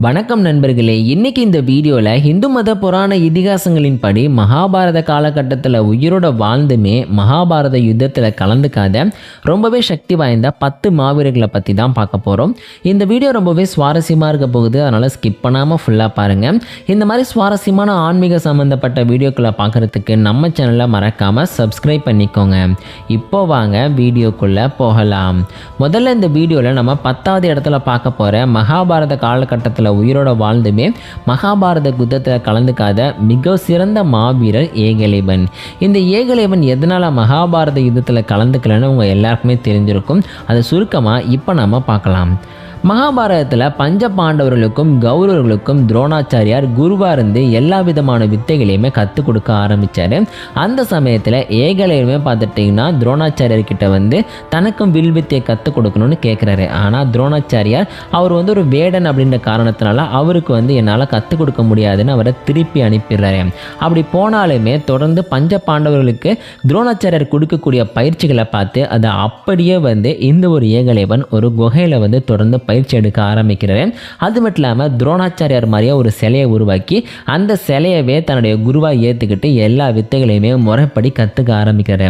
வணக்கம் நண்பர்களே இன்னைக்கு இந்த வீடியோவில் இந்து மத புராண இதிகாசங்களின் படி மகாபாரத காலகட்டத்தில் உயிரோட வாழ்ந்துமே மகாபாரத யுத்தத்தில் கலந்துக்காத ரொம்பவே சக்தி வாய்ந்த பத்து மாவீரர்களை பற்றி தான் பார்க்க போகிறோம் இந்த வீடியோ ரொம்பவே சுவாரஸ்யமாக இருக்க போகுது அதனால் ஸ்கிப் பண்ணாமல் ஃபுல்லாக பாருங்கள் இந்த மாதிரி சுவாரஸ்யமான ஆன்மீக சம்மந்தப்பட்ட வீடியோக்களை பார்க்குறதுக்கு நம்ம சேனலை மறக்காமல் சப்ஸ்கிரைப் பண்ணிக்கோங்க. இப்போ வாங்க வீடியோக்குள்ளே போகலாம். முதல்ல இந்த வீடியோவில் நம்ம பத்தாவது இடத்துல பார்க்க போகிற மகாபாரத காலகட்டத்தில் உயிரோட வாழ்ந்துமே மகாபாரத யுத்தத்தில் கலந்துக்காத மிக சிறந்த மாவீரர் ஏகலைவன். இந்த ஏகலேபன் எதனால் மகாபாரத யுத்தத்தில் கலந்துக்கலன்னு உங்கள் எல்லாருக்குமே தெரிஞ்சிருக்கும். அதை சுருக்கமாக இப்போ நம்ம பார்க்கலாம். மகாபாரதத்தில் பஞ்ச பாண்டவர்களுக்கும் கௌரவர்களுக்கும் துரோணாச்சாரியார் குருவாக இருந்து எல்லா விதமான வித்தைகளையுமே கற்றுக் கொடுக்க ஆரம்பித்தார் அந்த சமயத்தில் ஏகலையுமே பார்த்துட்டிங்கன்னா துரோணாச்சாரியார் கிட்ட வந்து தனக்கும் வில் வித்தையை கற்றுக் கொடுக்கணும்னு கேட்குறாரு ஆனால் துரோணாச்சாரியார் அவர் வந்து ஒரு வேடன் அப்படின்ற காரணத்தினால அவருக்கு வந்து என்னால் கற்றுக் கொடுக்க முடியாதுன்னு அவரை திருப்பி அனுப்பிடுறாரு. அப்படி போனாலுமே தொடர்ந்து பஞ்ச பாண்டவர்களுக்கு துரோணாச்சாரியார் கொடுக்கக்கூடிய பயிற்சிகளை பார்த்து அதை அப்படியே வந்து இந்த ஒரு ஏகலைவன் ஒரு குகையில் வந்து தொடர்ந்து பயிற்சி எடுக்க ஆரம்பிக்கிறாரு அது மட்டும் இல்லாமல் துரோணாச்சாரியார் மாதிரியே ஒரு சிலையை உருவாக்கி அந்த சிலையவே தன்னுடைய குருவாக ஏற்றுக்கிட்டு எல்லா வித்தைகளையுமே முறைப்படி கற்றுக்க ஆரம்பிக்கிறாரு.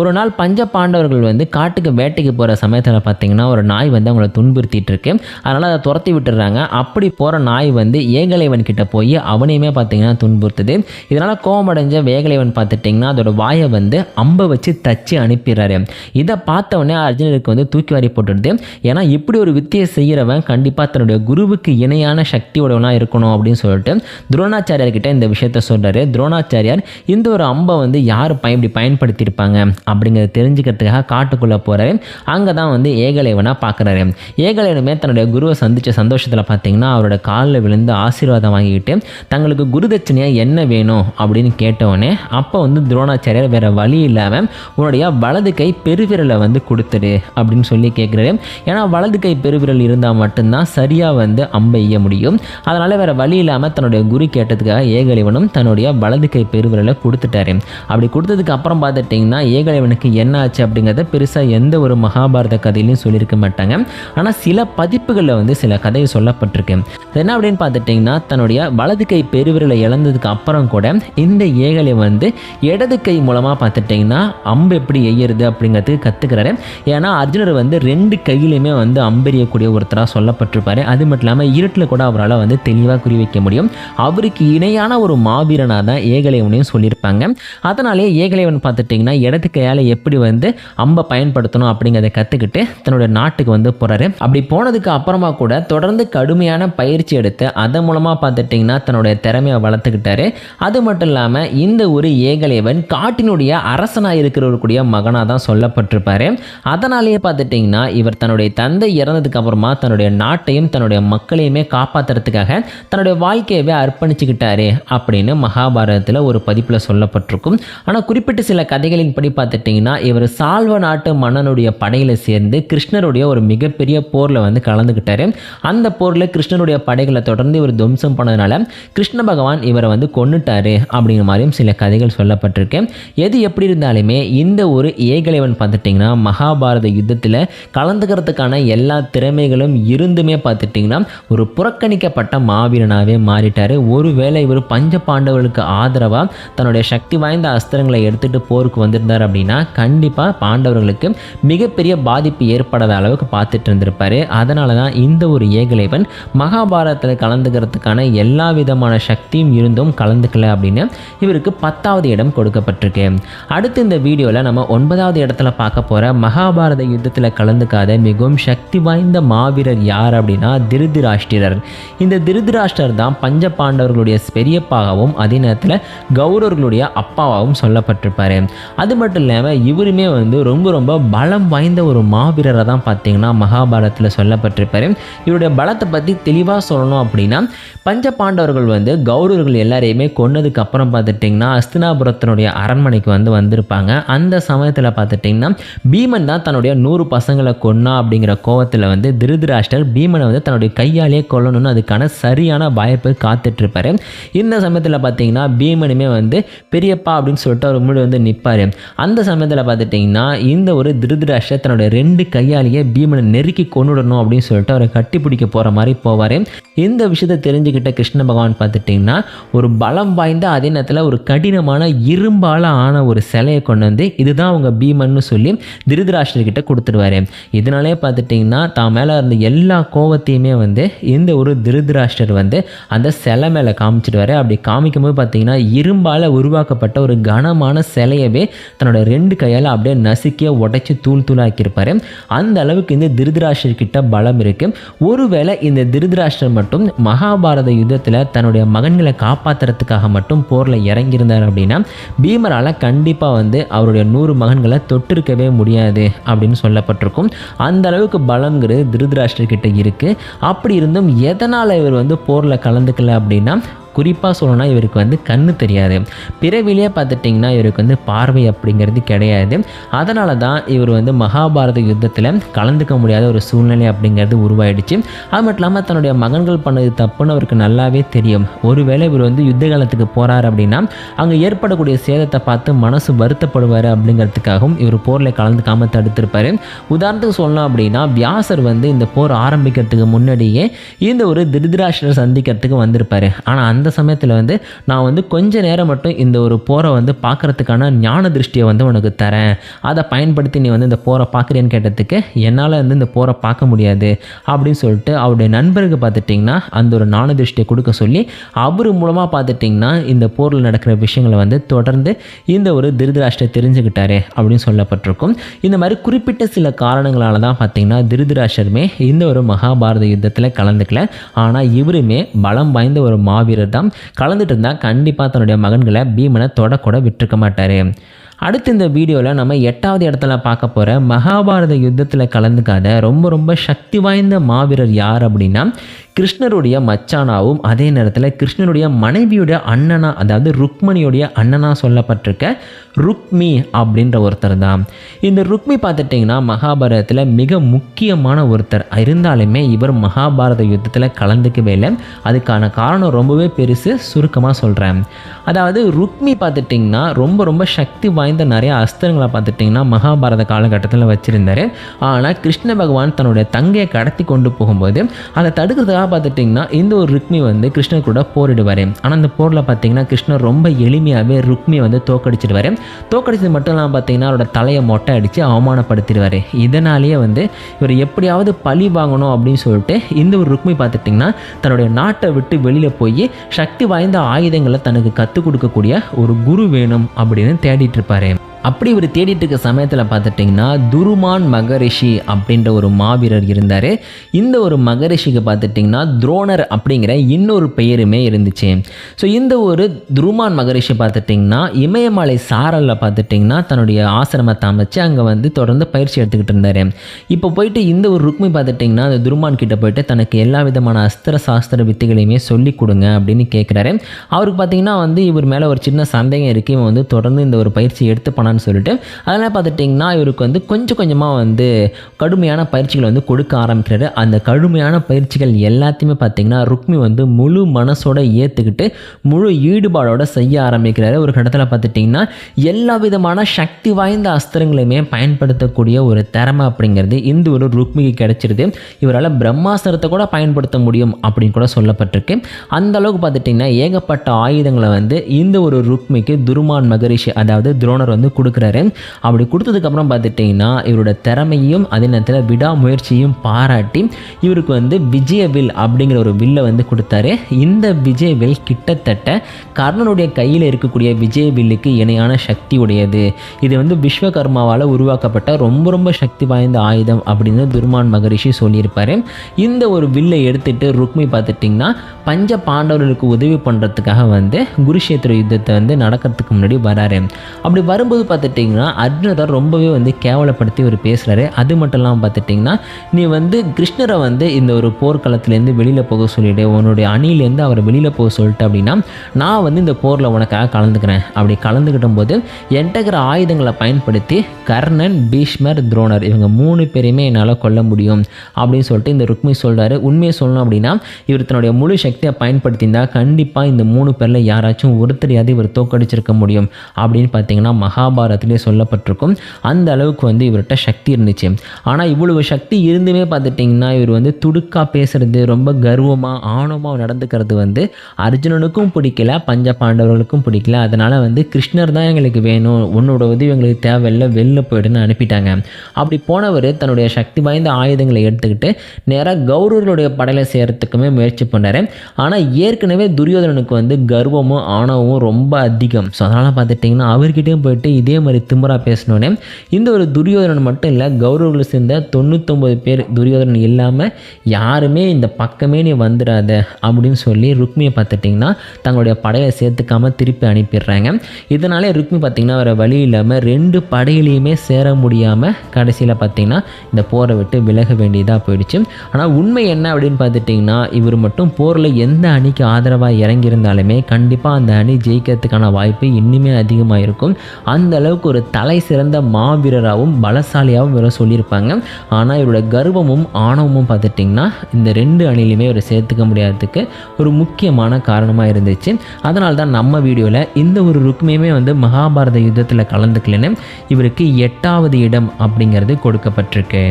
ஒரு நாள் பஞ்ச பாண்டவர்கள் வந்து காட்டுக்கு வேட்டைக்கு போகிற சமயத்தில் பார்த்தீங்கன்னா ஒரு நாய் வந்து அவங்கள துன்புறுத்திட்டு இருக்கு. அதனால் அதை துரத்தி விட்டுறாங்க. அப்படி போகிற நாய் வந்து ஏகலைவன் கிட்ட போய் அவனையுமே பார்த்தீங்கன்னா துன்புறுத்துது. இதனால் கோபமடைஞ்ச வேகலைவன் பார்த்துட்டிங்கன்னா அதோட வாயை வந்து அம்பை வச்சு தச்சு அனுப்பிடுறாரு. இதை பார்த்தவொடனே அர்ஜுனருக்கு வந்து தூக்கி வாரி போட்டுடுது. ஏன்னா இப்படி ஒரு வித்தியை செய்கிறவன் கண்டிப்பாக தன்னுடைய குருவுக்கு இணையான சக்தியோடவனாக இருக்கணும் அப்படின்னு சொல்லிட்டு துரோணாச்சாரியார் கிட்ட இந்த விஷயத்த சொல்கிறாரு துரோணாச்சாரியார் இந்த ஒரு அம்பை வந்து யார் பயன் இப்படி பயன்படுத்தியிருப்பாங்க அப்படிங்கிறத தெரிஞ்சுக்கிறதுக்காக காட்டுக்குள்ளே போகிறாரு அங்கே தான் வந்து ஏகலைவனாக பார்க்குறாரு ஏகலைவனுமே தன்னுடைய குருவை சந்தித்த சந்தோஷத்தில் பார்த்தீங்கன்னா அவரோட காலில் விழுந்து ஆசீர்வாதம் வாங்கிக்கிட்டு தங்களுக்கு குருதட்சணையாக என்ன வேணும் அப்படின்னு கேட்டவுடனே அப்போ வந்து துரோணாச்சாரியார் வேறு வழி இல்லாமல் உன்னுடைய வலது கை பெருவிரலை வந்து கொடுத்துரு அப்படின்னு சொல்லி கேட்குறாரு ஏன்னா வலது கை பெருவிரல் இருந்தால் மட்டும்தான் சரியாக வந்து அம்பை எய்ய முடியும். அதனால் வேறு வழி இல்லாமல் தன்னுடைய குரு கேட்டதுக்காக ஏகலைவனும் தன்னுடைய வலது கை பெருவிரலை கொடுத்துட்டாரு. அப்படி கொடுத்ததுக்கு அப்புறம் பார்த்துட்டிங்கன்னா ஏகலைவனுக்கு என்ன ஆச்சு அப்படிங்கிறத பெருசாக எந்த ஒரு மகாபாரத கதையிலையும் சொல்லியிருக்க மாட்டாங்க. ஆனால் சில பதிப்புகளில் வந்து சில கதை சொல்லப்பட்டிருக்கு. என்ன அப்படின்னு பார்த்துட்டிங்கன்னா தன்னுடைய வலது கை பெருவிரலை இழந்ததுக்கு அப்புறம் கூட இந்த ஏகலை வந்து இடது கை மூலமாக பார்த்துட்டிங்கன்னா அம்பு எப்படி எய்யறது அப்படிங்கிறதுக்கு கற்றுக்கிறாரு ஏன்னா அர்ஜுனர் வந்து ரெண்டு கையிலையுமே வந்து அம்பெறியக்கூடிய ஒருத்தராக சொல்லப்பட்டிருப்பார். அது மட்டும் இல்லாமல் இருட்டில் கூட அவரால் வந்து தெளிவாக குறி வைக்க முடியும். அவருக்கு இணையான ஒரு மாவீரனாக தான் ஏகலைவனையும் சொல்லியிருப்பாங்க. அதனாலேயே ஏகலைவன் பார்த்துட்டிங்கன்னா இடது கையால் எப்படி வந்து அம்பை பயன்படுத்தணும் அப்படிங்கிறத கற்றுக்கிட்டு தன்னுடைய நாட்டுக்கு வந்து போகிறாரு அப்படி போனதுக்கு அப்புறமா கூட தொடர்ந்து கடுமையான பயிற்சி எடுத்து அதன் மூலமாக பார்த்துட்டிங்கன்னா தன்னுடைய திறமையை வளர்த்துக்கிட்டாரு. அது மட்டும் இல்லாமல் இந்த ஒரு ஏகலைவன் காட்டினுடைய அரசனாக இருக்கிறவருடைய மகனாக தான் சொல்லப்பட்டிருப்பாரு. அதனாலேயே பார்த்துட்டிங்கன்னா இவர் தன்னுடைய தந்தை இறந்ததுக்கு அப்புறமா தன்னுடைய நாட்டையும் தன்னுடைய மக்களையுமே காப்பாற்றுறதுக்காக தன்னுடைய வாழ்க்கையவே அர்ப்பணிச்சுக்கிட்டாரு அப்படின்னு மகாபாரதத்தில் ஒரு பதிப்பில் சொல்லப்பட்டிருக்கும். ஆனால் குறிப்பிட்ட சில கதைகளின் படி பார்த்துட்டிங்கன்னா இவர் சால்வ நாட்டு மன்னனுடைய படையில் சேர்ந்து கிருஷ்ணருடைய ஒரு மிகப்பெரிய போரில் வந்து கலந்துக்கிட்டாரு அந்த போரில் கிருஷ்ணனுடைய படைகளை தொடர்ந்து இவர் துவம்சம் பண்ணதுனால கிருஷ்ண பகவான் இவரை வந்து கொன்னுட்டாரு அப்படிங்கிற மாதிரியும் சில கதைகள் சொல்லப்பட்டிருக்கு. எது எப்படி இருந்தாலுமே இந்த ஒரு ஏகலைவன் பார்த்துட்டிங்கன்னா மகாபாரத யுத்தத்தில் கலந்துக்கிறதுக்கான எல்லா திறமைகளும் இருந்துமே பார்த்துட்டிங்கன்னா ஒரு புறக்கணிக்கப்பட்ட மாவீரனாகவே மாறிட்டார். ஒருவேளை இவர் பஞ்ச பாண்டவர்களுக்கு ஆதரவாக தன்னுடைய சக்தி வாய்ந்த அஸ்திரங்களை எடுத்துகிட்டு போருக்கு வந்திருந்தார் அப்படின்னா கண்டிப்பாக பாண்டவர்களுக்கு மிகப்பெரிய பாதிப்பு ஏற்படாத அளவுக்கு பார்த்துட்டு இருந்திருப்பாரு. அதனால தான் இந்த ஒரு ஏகலைவன் மகாபாரதத்தில் கலந்துக்கிறதுக்கான எல்லா விதமான சக்தியும் இருந்தும் கலந்துக்கல அப்படின்னு இவருக்கு பத்தாவது இடம் கொடுக்கப்பட்டிருக்கு. அடுத்து இந்த வீடியோவில் நம்ம ஒன்பதாவது இடத்துல பார்க்க போகிற மகாபாரத யுத்தத்தில் கலந்துக்காத மிகவும் சக்தி வாய்ந்த மாவீரர் யார் அப்படின்னா திருதிராஷ்டிரர். இந்த திருதிராஷ்டர் தான் பஞ்ச பாண்டவர்களுடைய பெரியப்பாகவும் அதே நேரத்தில் கௌரவர்களுடைய அப்பாவாகவும் சொல்லப்பட்டிருப்பாரு. அது மட்டும் இல்லாமல் இவருமே வந்து ரொம்ப ரொம்ப பலம் வாய்ந்த ஒரு மாவீரரை தான் பார்த்தீங்கன்னா மகாபாரதத்தில் சொல்லப்பட்டிருப்பாரு. இவருடைய பலத்தை பற்றி தெளிவாக சொல்லணும் அப்படின்னா பஞ்ச பாண்டவர்கள் வந்து கௌரவர்கள் எல்லாரையுமே கொன்னதுக்கு அப்புறம் பார்த்துட்டிங்கன்னா அஸ்தினாபுரத்தினுடைய அரண்மனைக்கு வந்து வந்திருப்பாங்க. அந்த சமயத்தில் பார்த்துட்டிங்கன்னா பீமன் தான் தன்னுடைய நூறு பசங்களை கொன்னா அப்படிங்கிற கோவத்தில் வந்து திருதராஷ்டர் பீமனை வந்து தன்னுடைய கையாலேயே கொல்லணும்னு அதுக்கான சரியான வாய்ப்பு காத்துட்ருப்பார். இந்த சமயத்தில் பார்த்தீங்கன்னா பீமனுமே வந்து பெரியப்பா அப்படின்னு சொல்லிட்டு அவர் முன்னாடி வந்து நிற்பார் அந்த சமயத்தில் பார்த்துட்டிங்கன்னா இந்த ஒரு திருதராஷ்டர் தன்னுடைய ரெண்டு கையாலேயே பீமனை நெருக்கி கொண்டுடணும் அப்படின்னு சொல்லிட்டு அவரை கட்டி பிடிக்க போகிற மாதிரி போவார். இந்த விஷயத்தை தெரிஞ்சுக்கிட்ட கிருஷ்ண பகவான் பார்த்துட்டிங்கன்னா ஒரு பலம் வாய்ந்த அதே நேரத்தில் ஒரு கடினமான இரும்பால் ஆன ஒரு சிலையை கொண்டு வந்து இதுதான் அவங்க பீமன்னு சொல்லி திருதராஷ்டர்கிட்ட கொடுத்துருவாரு இதனாலே பார்த்துட்டிங்கன்னா தான் மேலே இருந்த எல்லா கோவத்தையுமே வந்து இந்த ஒரு திருதராஷ்டர் வந்து அந்த சிலை மேலே காமிச்சிடுவார். அப்படி காமிக்கும்போது பார்த்தீங்கன்னா இரும்பால் உருவாக்கப்பட்ட ஒரு கனமான சிலையவே தன்னோட ரெண்டு கையால் அப்படியே நசுக்கிய உடைச்சி தூள் தூளாக்கியிருப்பார் அந்த அளவுக்கு இந்த திருதராஷ்டர்கிட்ட பலம் இருக்குது ஒருவேளை இந்த திருதராஷ்டர் மட்டும் மகாபாரத யுத்தத்தில் தன்னுடைய மகன்களை காப்பாற்றுறதுக்காக மட்டும் போரில் இறங்கியிருந்தார் அப்படின்னா பீமரால் கண்டிப்பாக வந்து அவருடைய நூறு மகன்களை தொட்டிருக்கவே முடியாது அப்படின்னு சொல்லப்பட்டிருக்கும். அந்த அளவுக்கு பலங்கிறது திருத கிட்ட இருக்குது அப்படி இருந்தும் எதனால் இவர் வந்து போரில் கலந்துக்கல அப்படின்னா குறிப்பாக சொல்லணும்னா இவருக்கு வந்து கண்ணு தெரியாது. பிறவிலே பார்த்துட்டிங்கன்னா இவருக்கு வந்து பார்வை அப்படிங்கிறது கிடையாது. அதனால தான் இவர் வந்து மகாபாரத யுத்தத்தில் கலந்துக்க முடியாத ஒரு சூழ்நிலை அப்படிங்கிறது உருவாயிடுச்சு. அது மட்டும் இல்லாமல் தன்னுடைய மகன்கள் பண்ணது தப்புன்னு அவருக்கு நல்லாவே தெரியும். ஒருவேளை இவர் வந்து யுத்த காலத்துக்கு போகிறார் அப்படின்னா அங்கே ஏற்படக்கூடிய சேதத்தை பார்த்து மனசு வருத்தப்படுவார் அப்படிங்கிறதுக்காகவும் இவர் போரில் கலந்துக்காமல் தடுத்திருப்பார். உதாரணத்துக்கு சொல்லணும் அப்படின்னா வியாசர் வந்து இந்த போர் ஆரம்பிக்கிறதுக்கு முன்னாடியே இந்த ஒரு திருதராஷ்டரை சந்திக்கிறதுக்கு வந்திருப்பார். ஆனால் அந்த அந்த சமயத்தில் வந்து நான் வந்து கொஞ்ச நேரம் மட்டும் இந்த ஒரு போரை வந்து பார்க்குறதுக்கான ஞான திருஷ்டியை வந்து உனக்கு தரேன். அதை பயன்படுத்தி நீ வந்து இந்த போரை பார்க்குறேன்னு கேட்டதுக்கு என்னால் வந்து இந்த போரை பார்க்க முடியாது அப்படின்னு சொல்லிட்டு அவருடைய நண்பருக்கு பார்த்துட்டிங்கன்னா அந்த ஒரு ஞான திருஷ்டியை கொடுக்க சொல்லி அவர் மூலமாக பார்த்துட்டிங்கன்னா இந்த போரில் நடக்கிற விஷயங்களை வந்து தொடர்ந்து இந்த ஒரு திருதராஷ்டரை தெரிஞ்சுக்கிட்டாரு அப்படின்னு சொல்லப்பட்டிருக்கும். இந்த மாதிரி குறிப்பிட்ட சில காரணங்களால தான் பார்த்தீங்கன்னா திருதராஷ்டருமே இந்த ஒரு மகாபாரத யுத்தத்தில் கலந்துக்கல. ஆனால் இவருமே பலம் வாய்ந்த ஒரு மாவீரர் தான் கலந்துட்டு இருந்தால் கண்டிப்பாக தன்னுடைய மகன்களை பீமனை தொடக்கூட விட்டுருக்க மாட்டார். அடுத்து இந்த வீடியோவில் நம்ம எட்டாவது இடத்துல பார்க்க போகிற மகாபாரத யுத்தத்தில் கலந்துக்காத ரொம்ப ரொம்ப சக்தி வாய்ந்த மாவீரர் யார் அப்படின்னா கிருஷ்ணருடைய மச்சானாவும் அதே நேரத்தில் கிருஷ்ணருடைய மனைவியுடைய அண்ணனா அதாவது ருக்மணியுடைய அண்ணனா சொல்லப்பட்டிருக்க ருக்மி அப்படின்ற ஒருத்தர் தான். இந்த ருக்மி பார்த்துட்டிங்கன்னா மகாபாரதத்தில் மிக முக்கியமான ஒருத்தர். இருந்தாலுமே இவர் மகாபாரத யுத்தத்தில் கலந்துக்கவே இல்லை. அதுக்கான காரணம் ரொம்பவே பெருசு சுருக்கமாக சொல்கிறேன் அதாவது ருக்மி பார்த்துட்டிங்கன்னா ரொம்ப ரொம்ப சக்தி வாய்ந்த நிறைய அஸ்திரங்களை பார்த்துட்டிங்கன்னா மகாபாரத காலகட்டத்தில் வச்சுருந்தார். ஆனால் கிருஷ்ண பகவான் தன்னுடைய தங்கையை கடத்தி கொண்டு போகும்போது அதை தடுக்கிறதுக்காக பார்த்துட்டிங்கன்னா இந்த ஒரு ருக்மி வந்து கிருஷ்ணர் கூட போரிடுவார். ஆனால் அந்த போரில் பார்த்தீங்கன்னா கிருஷ்ணர் ரொம்ப எளிமையாகவே ருக்மியை வந்து தோக்கடிச்சிடுவார். தோக்கடிச்சது மட்டும் இல்லாமல் பார்த்தீங்கன்னா அவரோட தலையை மொட்டை அடித்து அவமானப்படுத்திடுவார். இதனாலேயே வந்து இவர் எப்படியாவது பழி வாங்கணும் அப்படின்னு சொல்லிட்டு இந்த ஒரு ருக்மி பார்த்துட்டிங்கன்னா தன்னுடைய நாட்டை விட்டு வெளியில் போய் சக்தி வாய்ந்த ஆயுதங்களை தனக்கு கற்றுக் கொடுக்கக்கூடிய ஒரு குரு வேணும் அப்படின்னு தேடிட்டு இருப்பார். Karim. அப்படி இவர் தேடிட்டு இருக்க சமயத்தில் பார்த்துட்டிங்கன்னா துருமான் மகரிஷி அப்படின்ற ஒரு மாவீரர் இருந்தார். இந்த ஒரு மகரிஷிக்கு பார்த்துட்டிங்கன்னா துரோணர் அப்படிங்கிற இன்னொரு பெயருமே இருந்துச்சு. ஸோ இந்த ஒரு துருமான் மகரிஷி பார்த்துட்டிங்கன்னா இமயமலை சாரலில் பார்த்துட்டிங்கன்னா தன்னுடைய ஆசிரமத்தை அமைச்சு அங்கே வந்து தொடர்ந்து பயிற்சி எடுத்துக்கிட்டு இருந்தார். இப்போ போயிட்டு இந்த ஒரு ருக்மி பார்த்துட்டிங்கன்னா அந்த துருமான் கிட்ட போயிட்டு தனக்கு எல்லா விதமான அஸ்திர சாஸ்திர வித்தைகளையுமே சொல்லி கொடுங்க அப்படின்னு கேட்குறாரு அவருக்கு பார்த்தீங்கன்னா வந்து இவர் மேலே ஒரு சின்ன சந்தேகம் இருக்குது இவன் வந்து தொடர்ந்து இந்த ஒரு பயிற்சி எடுத்து பண்ணான்னு சொல்லிட்டு அதெல்லாம் பார்த்துட்டிங்கன்னா இவருக்கு வந்து கொஞ்சம் கொஞ்சமாக வந்து கடுமையான பயிற்சிகள் வந்து கொடுக்க ஆரம்பிக்கிறாரு. அந்த கடுமையான பயிற்சிகள் எல்லாத்தையுமே பார்த்திங்கன்னா ருக்மி வந்து முழு மனசோட ஏற்றுக்கிட்டு முழு ஈடுபாடோட செய்ய ஆரம்பிக்கிறாரு. ஒரு கட்டத்தில் பார்த்துட்டிங்கன்னா எல்லா விதமான சக்தி வாய்ந்த அஸ்திரங்களையுமே பயன்படுத்தக்கூடிய ஒரு திறமை அப்படிங்கிறது இந்த ஒரு ருக்மிக்கு கிடைச்சிருது. இவரால் பிரம்மாஸ்திரத்தை கூட பயன்படுத்த முடியும் அப்படின்னு கூட சொல்லப்பட்டிருக்கு. அந்த அளவுக்கு பார்த்துட்டிங்கன்னா ஏகப்பட்ட ஆயுதங்களை வந்து இந்த ஒரு ருக்மிக்கு துருமான் மகரிஷி அதாவது துரோணர் வந்து கொடுக்குறாரு. அப்படி கொடுத்ததுக்கப்புறம் பார்த்துட்டிங்கன்னா இவரோட திறமையும் அதே நேரத்தில் விடாமுயற்சியும் பாராட்டி இவருக்கு வந்து விஜயவில் அப்படிங்கிற ஒரு வில்லை வந்து கொடுத்தாரு. இந்த விஜயவில் கிட்டத்தட்ட கர்ணனுடைய கையில் இருக்கக்கூடிய விஜயவில்லுக்கு இணையான சக்தி உடையது. இது வந்து விஸ்வகர்மாவால் உருவாக்கப்பட்ட ரொம்ப ரொம்ப சக்தி வாய்ந்த ஆயுதம் அப்படின்னு துர்மான் மகரிஷி சொல்லியிருப்பாரு. இந்த ஒரு வில்லை எடுத்துட்டு ருக்மி பார்த்துட்டிங்கன்னா பஞ்ச பாண்டவர்களுக்கு உதவி பண்ணுறதுக்காக வந்து குருஷேத்திர யுத்தத்தை வந்து நடக்கிறதுக்கு முன்னாடி வராரு. அப்படி வரும்போது பார்த்துட்டிங்கன்னா அர்ஜுனரை ரொம்பவே வந்து கேவலப்படுத்தி இவர் பேசுகிறாரு அது மட்டும் இல்லாமல் பார்த்துட்டிங்கன்னா நீ வந்து கிருஷ்ணரை வந்து இந்த ஒரு போர்க்களத்துலேருந்து வெளியில் போக சொல்லிவிடு உன்னுடைய அணியிலேருந்து அவரை வெளியில் போக சொல்லிட்டு அப்படின்னா நான் வந்து இந்த போரில் உனக்காக கலந்துக்கிறேன். அப்படி கலந்துக்கிட்ட போது என்கிட்ட ஆயுதங்களை பயன்படுத்தி கர்ணன் பீஷ்மர் துரோணர் இவங்க மூணு பேரையுமே என்னால் கொல்ல முடியும் அப்படின்னு சொல்லிட்டு இந்த ருக்மி சொல்கிறாரு உண்மையை சொல்லணும் அப்படின்னா இவர் தன்னுடைய முழு சக்தியை பயன்படுத்தியிருந்தால் கண்டிப்பாக இந்த மூணு பேரில் யாராச்சும் ஒருத்தரையாவது இவர் தோக்கடிச்சிருக்க முடியும் அப்படின்னு பார்த்தீங்கன்னா மகாபாரத மகாபாரதத்திலே சொல்லப்பட்டிருக்கும். அந்த அளவுக்கு வந்து இவர்கிட்ட சக்தி இருந்துச்சு. ஆனால் இவ்வளவு சக்தி இருந்துமே பார்த்துட்டிங்கன்னா இவர் வந்து துடுக்கா பேசுறது ரொம்ப கர்வமாக ஆணவமாக நடந்துக்கிறது வந்து அர்ஜுனனுக்கும் பிடிக்கல பஞ்ச பாண்டவர்களுக்கும் பிடிக்கல. அதனால் வந்து கிருஷ்ணர் தான் எங்களுக்கு வேணும். உன்னோட உதவி எங்களுக்கு தேவையில்லை வெளில போயிடுன்னு அனுப்பிட்டாங்க. அப்படி போனவர் தன்னுடைய சக்தி வாய்ந்த ஆயுதங்களை எடுத்துக்கிட்டு நேராக கௌரவர்களுடைய படையில் சேர்கிறதுக்குமே முயற்சி பண்ணார். ஆனால் ஏற்கனவே துரியோதனனுக்கு வந்து கர்வமும் ஆணவமும் ரொம்ப அதிகம். ஸோ அதனால் பார்த்துட்டிங்கன்னா அவர்கிட்டயும் போயிட்டு இதே மாதிரி திமுறா பேசினோன்னே இந்த ஒரு துரியோதனன் மட்டும் இல்லை கௌரவர்களை சேர்ந்த தொண்ணூத்தொம்பது பேர் துரியோதனன் இல்லாமல் யாருமே இந்த பக்கமே நீ வந்துடாத அப்படின்னு சொல்லி ருக்மியை பார்த்துட்டிங்கன்னா தங்களுடைய படையை சேர்த்துக்காமல் திருப்பி அனுப்பிடுறாங்க. இதனாலே ருக்மி பார்த்திங்கன்னா வேறு வழி இல்லாமல் ரெண்டு படையிலையுமே சேர முடியாமல் கடைசியில் பார்த்திங்கன்னா இந்த போரை விட்டு விலக வேண்டியதாக போயிடுச்சு. ஆனால் உண்மை என்ன அப்படின்னு பார்த்துட்டிங்கன்னா இவர் மட்டும் போரில் எந்த அணிக்கு ஆதரவாக இறங்கியிருந்தாலுமே கண்டிப்பாக அந்த அணி ஜெயிக்கிறதுக்கான வாய்ப்பு இன்னுமே அதிகமாக இருக்கும் அந்த அந்த அளவுக்கு ஒரு தலை சிறந்த மாவீரராகவும் பலசாலியாகவும் இவரை சொல்லியிருப்பாங்க. ஆனால் இவரோட கர்வமும் ஆணவமும் பார்த்துட்டிங்கன்னா இந்த ரெண்டு அணிலையுமே இவரை சேர்த்துக்க முடியாததுக்கு ஒரு முக்கியமான காரணமாக இருந்துச்சு. அதனால தான் நம்ம வீடியோவில் இந்த ஒரு ருக்மியுமே வந்து மகாபாரத யுத்தத்தில் கலந்துக்கலன்னு இவருக்கு எட்டாவது இடம் அப்படிங்கிறது கொடுக்கப்பட்டிருக்கு.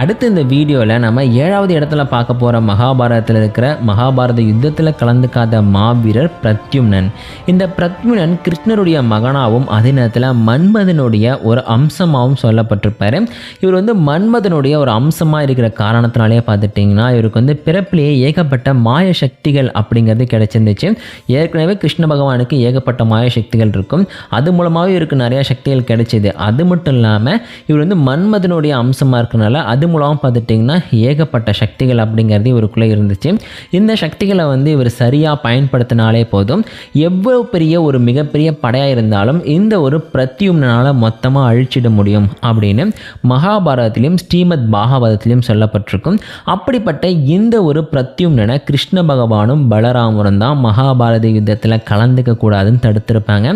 அடுத்து இந்த வீடியோவில் நம்ம ஏழாவது இடத்துல பார்க்க போகிற மகாபாரதத்தில் இருக்கிற மகாபாரத யுத்தத்தில் கலந்துக்காத மாவீரர் பிரத்யும்னன். இந்த பிரத்யும்னன் கிருஷ்ணருடைய மகனாகவும் அதே நேரத்தில் மன்மதனுடைய ஒரு அம்சமாகவும் சொல்லப்பட்டிருப்பார். இவர் வந்து மன்மதனுடைய ஒரு அம்சமாக இருக்கிற காரணத்தினாலே பார்த்துட்டிங்கன்னா இவருக்கு வந்து பிறப்பிலேயே ஏகப்பட்ட மாய சக்திகள் அப்படிங்கிறது கிடைச்சிருந்துச்சு. ஏற்கனவே கிருஷ்ண பகவானுக்கு ஏகப்பட்ட மாய சக்திகள் இருக்கும். அது மூலமாகவே இவருக்கு நிறையா சக்திகள் கிடைச்சிது. அது மட்டும் இல்லாமல் இவர் வந்து மன்மதனுடைய அம்சமாக இருக்கனால அது மூலமாக பார்த்துட்டிங்கன்னா ஏகப்பட்ட சக்திகள் அப்படிங்கிறது இவருக்குள்ளே இருந்துச்சு. இந்த சக்திகளை வந்து இவர் சரியாக பயன்படுத்தினாலே போதும். எவ்வளோ பெரிய ஒரு மிகப்பெரிய படையாக இருந்தாலும் இந்த ஒரு பிரத்யும்னால் மொத்தமாக அழிச்சிட முடியும் அப்படின்னு மகாபாரதத்திலையும் ஸ்ரீமத் பாகவதத்திலையும் சொல்லப்பட்டிருக்கும். அப்படிப்பட்ட இந்த ஒரு பிரத்யும்னனை கிருஷ்ண பகவானும் பலராமரும் தான் மகாபாரத யுத்தத்தில் கலந்துக்க கூடாதுன்னு தடுத்திருப்பாங்க.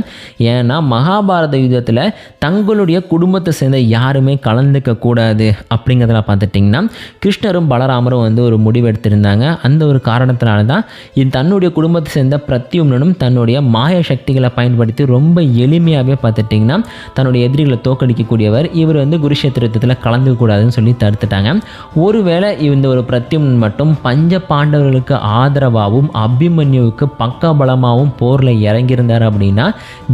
ஏன்னா மகாபாரத யுத்தத்தில் தங்களுடைய குடும்பத்தை சேர்ந்த யாருமே கலந்துக்க கூடாது அப்படிங்கிறதுல பார்த்துட்டிங்கன்னா கிருஷ்ணரும் பலராமரும் வந்து ஒரு முடிவு எடுத்திருந்தாங்க அந்த ஒரு காரணத்தினால தான் இது தன்னுடைய குடும்பத்தை சேர்ந்த பிரத்யும்னனும் தன்னுடைய மாய சக்திகளை பயன்படுத்தி ரொம்ப எளிமையாகவே பார்த்துட்டிங்கன்னா தன்னுடைய எதிரிகளை தோக்கடிக்கக்கூடியவர் இவர் வந்து குருஷேத்திரத்தில் கலந்துக்க கூடாதுன்னு சொல்லி தடுத்துட்டாங்க. ஒருவேளை இந்த ஒரு பிரத்யும்னன் மட்டும் பஞ்ச பாண்டவர்களுக்கு ஆதரவாகவும் அபிமன்யுவுக்கு பக்கபலமாகவும் போரில் இறங்கியிருந்தார் அப்படின்னா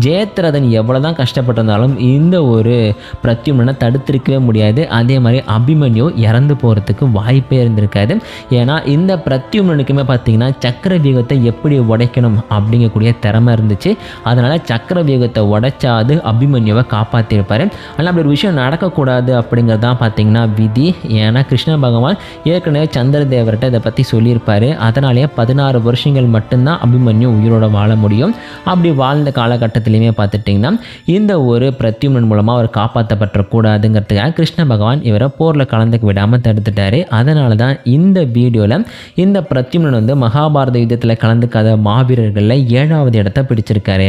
ஜெயத்ரதன் எவ்வளோ தான் கஷ்டப்பட்டிருந்தாலும் இந்த ஒரு பிரத்யும்னனை தடுத்திருக்கவே முடியாது. அதே மாதிரி அபிமன்யு இறந்து போகிறதுக்கு வாய்ப்பே இருந்திருக்காது. ஏன்னா இந்த பிரத்யும்னனுக்குமே பார்த்தீங்கன்னா சக்கர வியூகத்தை எப்படி உடைக்கணும் அப்படிங்கக்கூடிய திறமை இருந்துச்சு. அதனால் சக்கர வியூகத்தை உடைச்சாது அபிமன்யுவை காப்பாற்றிருப்பார் ஆனால் அப்படி ஒரு விஷயம் நடக்கக்கூடாது அப்படிங்கிறது தான் பார்த்தீங்கன்னா விதி. ஏன்னா கிருஷ்ண பகவான் ஏற்கனவே சந்திர தேவர்கிட்ட இதை பற்றி சொல்லியிருப்பார். அதனாலேயே பதினாறு வருஷங்கள் மட்டும்தான் அபிமன்யு உயிரோட வாழ முடியும். அப்படி வாழ்ந்த காலகட்டத்திலையுமே பார்த்துட்டிங்கன்னா இந்த ஒரு பிரத்யும்னன் மூலமாக அவர் காப்பாற்றப்பட்டக்கூடாதுங்கிறதுக்காக கிருஷ்ண பகவான் இவரை போரில் கலந்துக்க விடாமல் தடுத்துட்டாரு. அதனால தான் இந்த வீடியோவில் இந்த பிரத்யுமன் வந்து மகாபாரத யுத்தத்தில் கலந்துக்காத மாவீரர்களில் ஏழாவது இடத்த பிடிச்சிருக்காரு.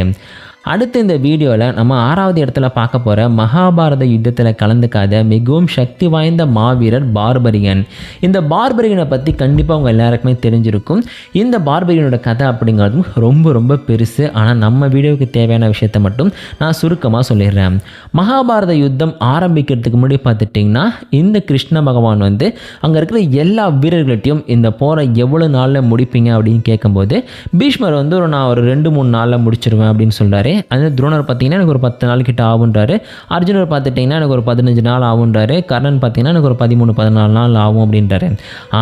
அடுத்து இந்த வீடியோவில் நம்ம ஆறாவது இடத்துல பார்க்க போகிற மகாபாரத யுத்தத்தில் கலந்துக்காத மிகவும் சக்தி வாய்ந்த மாவீரர் பார்பரியன். இந்த பார்பரியனை பற்றி கண்டிப்பாக அவங்க எல்லாருக்குமே தெரிஞ்சிருக்கும். இந்த பார்பரியனோட கதை அப்படிங்கிறதும் ரொம்ப ரொம்ப பெருசு. ஆனால் நம்ம வீடியோவுக்கு தேவையான விஷயத்தை மட்டும் நான் சுருக்கமாக சொல்லிடுறேன். மகாபாரத யுத்தம் ஆரம்பிக்கிறதுக்கு முன்னாடி பார்த்துட்டிங்கன்னா இந்த கிருஷ்ண பகவான் வந்து அங்கே இருக்கிற எல்லா வீரர்கள்ட்டையும் இந்த போரை எவ்வளோ நாளில் முடிப்பீங்க அப்படின்னு கேட்கும்போது பீஷ்மர் வந்து ஒரு நான் ஒரு ரெண்டு மூணு நாளில் முடிச்சிருவேன் அப்படின்னு சொல்கிறாரு அது துரோணர் பார்த்தீங்கன்னா எனக்கு ஒரு பத்து நாள் கிட்ட ஆகுன்றாரு அர்ஜுனர் பார்த்துட்டிங்கன்னா எனக்கு ஒரு பதினஞ்சு நாள் ஆகுன்றாரு கர்ணன் பார்த்தீங்கன்னா எனக்கு ஒரு பதிமூணு பதினாலு நாள் ஆகும் அப்படின்றாரு.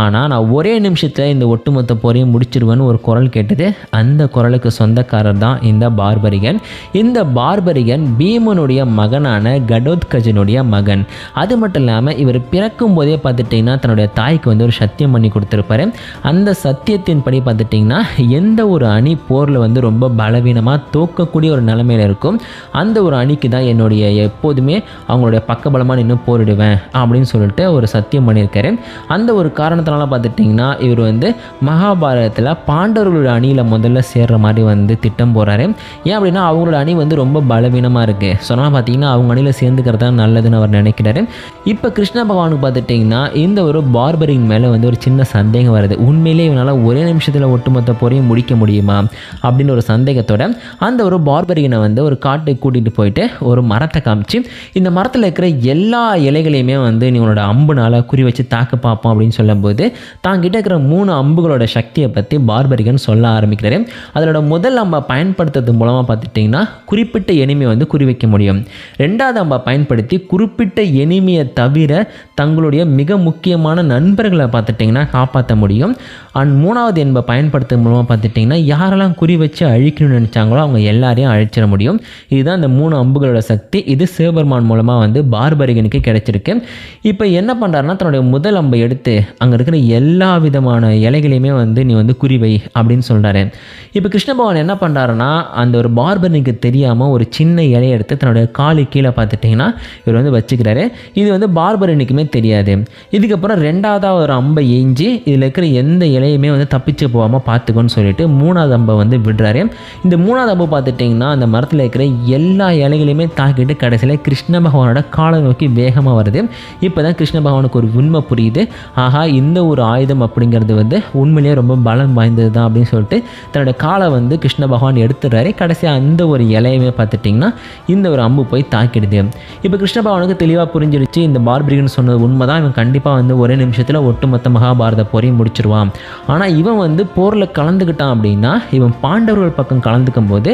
ஆனால் நான் ஒரே நிமிஷத்தில் இந்த ஒட்டுமொத்த போரையும் முடிச்சிருவேன்னு ஒரு குரல் கேட்டது அந்த குரலுக்கு சொந்தக்காரர் தான் இந்த பார்பரிகன் இந்த பார்பரிகன் பீமனுடைய மகனான கடோத்கஜனுடைய மகன். அது மட்டும் இல்லாமல் இவர் பிறக்கும் போதே பார்த்துட்டிங்கன்னா தன்னுடைய தாய்க்கு வந்து ஒரு சத்தியம் பண்ணி கொடுத்துருப்பாரு. அந்த சத்தியத்தின் படி பார்த்துட்டிங்கன்னா எந்த ஒரு அணி போரில் வந்து ரொம்ப பலவீனமாக தோக்கக்கூடிய ஒரு ஒரு நிலமையில இருக்கும். அந்த ஒரு அணிக்கு தான் என்னுடைய எப்போதுமே அவங்களுடைய பக்கபலமாக நின்று போரிடுவேன் அப்படின்னு சொல்லிட்டு ஒரு சத்தியம் பண்ணியிருக்காரு. அந்த ஒரு காரணத்தினால பார்த்துட்டிங்கன்னா இவர் வந்து மகாபாரதத்தில் பாண்டவர்களுடைய அணியில் முதல்ல சேர்ற மாதிரி வந்து திட்டம் போகிறாரு ஏன் அப்படின்னா அவங்களோட அணி வந்து ரொம்ப பலவீனமாக இருக்குது சொன்னால் பார்த்தீங்கன்னா அவங்க அணியில் சேர்ந்துக்கிறது தான் நல்லதுன்னு அவர் நினைக்கிறாரு. இப்போ கிருஷ்ண பகவானுக்கு பார்த்துட்டிங்கன்னா இந்த ஒரு பார்பரிங் மேலே வந்து ஒரு சின்ன சந்தேகம் வருது. உண்மையிலே இவனால் ஒரே நிமிஷத்தில் ஒட்டுமொத்த போரையும் முடிக்க முடியுமா? அப்படின்னு ஒரு சந்தேகத்தோட அந்த ஒரு பார்பரிகனை வந்து ஒரு காட்டுக்கு கூட்டிகிட்டு போயிட்டு ஒரு மரத்தை காமிச்சு இந்த மரத்தில் இருக்கிற எல்லா இலைகளையுமே வந்து நீ உன்னோட அம்புனால் குறி வச்சு தாக்க பார்ப்போம் அப்படின்னு சொல்லும்போது தாங்கிட்ட இருக்கிற மூணு அம்புகளோட சக்தியை பற்றி பார்பரிகன் சொல்ல ஆரம்பிக்கிறாரு. அதோட முதல் அம்பை பயன்படுத்துறது மூலமாக பார்த்துட்டிங்கன்னா குறிப்பிட்ட எனிமையை வந்து குறி வைக்க முடியும். ரெண்டாவது அம்பை பயன்படுத்தி குறிப்பிட்ட எனிமையை தவிர தங்களுடைய மிக முக்கியமான நண்பர்களை பார்த்துட்டிங்கன்னா காப்பாற்ற முடியும். அண்ட் மூணாவது என்பை பயன்படுத்துறது மூலமாக பார்த்துட்டிங்கன்னா யாரெல்லாம் குறி வச்சு அழிக்கணும்னு நினச்சாங்களோ அவங்க எல்லாரையும் அழிச்சிட முடியும். இதுதான் இந்த மூணு அம்புகளோட சக்தி. இது சிவபெருமான் மூலமாக வந்து பார்பரிகனுக்கு கிடைச்சிருக்கு. இப்போ என்ன பண்ணுறாருன்னா தன்னுடைய முதல் அம்பை எடுத்து அங்கே இருக்கிற எல்லா விதமான இலைகளையுமே வந்து நீ வந்து குறிவை அப்படின்னு சொல்கிறாரு இப்போ கிருஷ்ண பகவான் என்ன பண்ணுறாருன்னா அந்த ஒரு பார்பரினுக்கு தெரியாமல் ஒரு சின்ன இலையை எடுத்து தன்னுடைய காலு கீழே பார்த்துட்டிங்கன்னா இவர் வந்து வச்சுக்கிறாரு. இது வந்து பார்பரினுக்குமே தெரியாது. இதுக்கப்புறம் ரெண்டாவதாக ஒரு அம்பை எஞ்சி இதில் இருக்கிற எந்த இலையுமே வந்து தப்பிச்சு போகாமல் பார்த்துக்கோன்னு சொல்லிட்டு மூணாவது அம்பை வந்து விடுறாரு. இந்த மூணாவது அம்பு பார்த்துட்டிங்கன்னா அந்த மரத்தில் இருக்கிற எல்லா இலைகளையுமே தாக்கிட்டு கடைசியில் கிருஷ்ண பகவானோட காலை நோக்கி வேகமாக வருது. இப்போ தான் கிருஷ்ண பகவானுக்கு ஒரு உண்மை புரியுது. ஆஹா இந்த ஒரு ஆயுதம் அப்படிங்கிறது வந்து உண்மையிலேயே ரொம்ப பலம் வாய்ந்தது தான் அப்படின்னு சொல்லிட்டு தன்னோட காலை வந்து கிருஷ்ண பகவான் எடுத்துடுறாரு. கடைசியாக அந்த ஒரு இலையுமே பார்த்துட்டிங்கன்னா இந்த ஒரு அம்பு போய் தாக்கிடுது. இப்போ கிருஷ்ண பகவானுக்கு தெளிவாக புரிஞ்சிருச்சு இந்த பார்பிரிகன் சொன்னது உண்மை தான் இவன் கண்டிப்பாக வந்து ஒரே நிமிஷத்தில் ஒட்டுமொத்த மகாபாரத போரையும் முடிச்சிருவான். ஆனால் இவன் வந்து போரில் கலந்துக்கிட்டான் அப்படின்னா இவன் பாண்டவர்கள் பக்கம் கலந்துக்கும் போது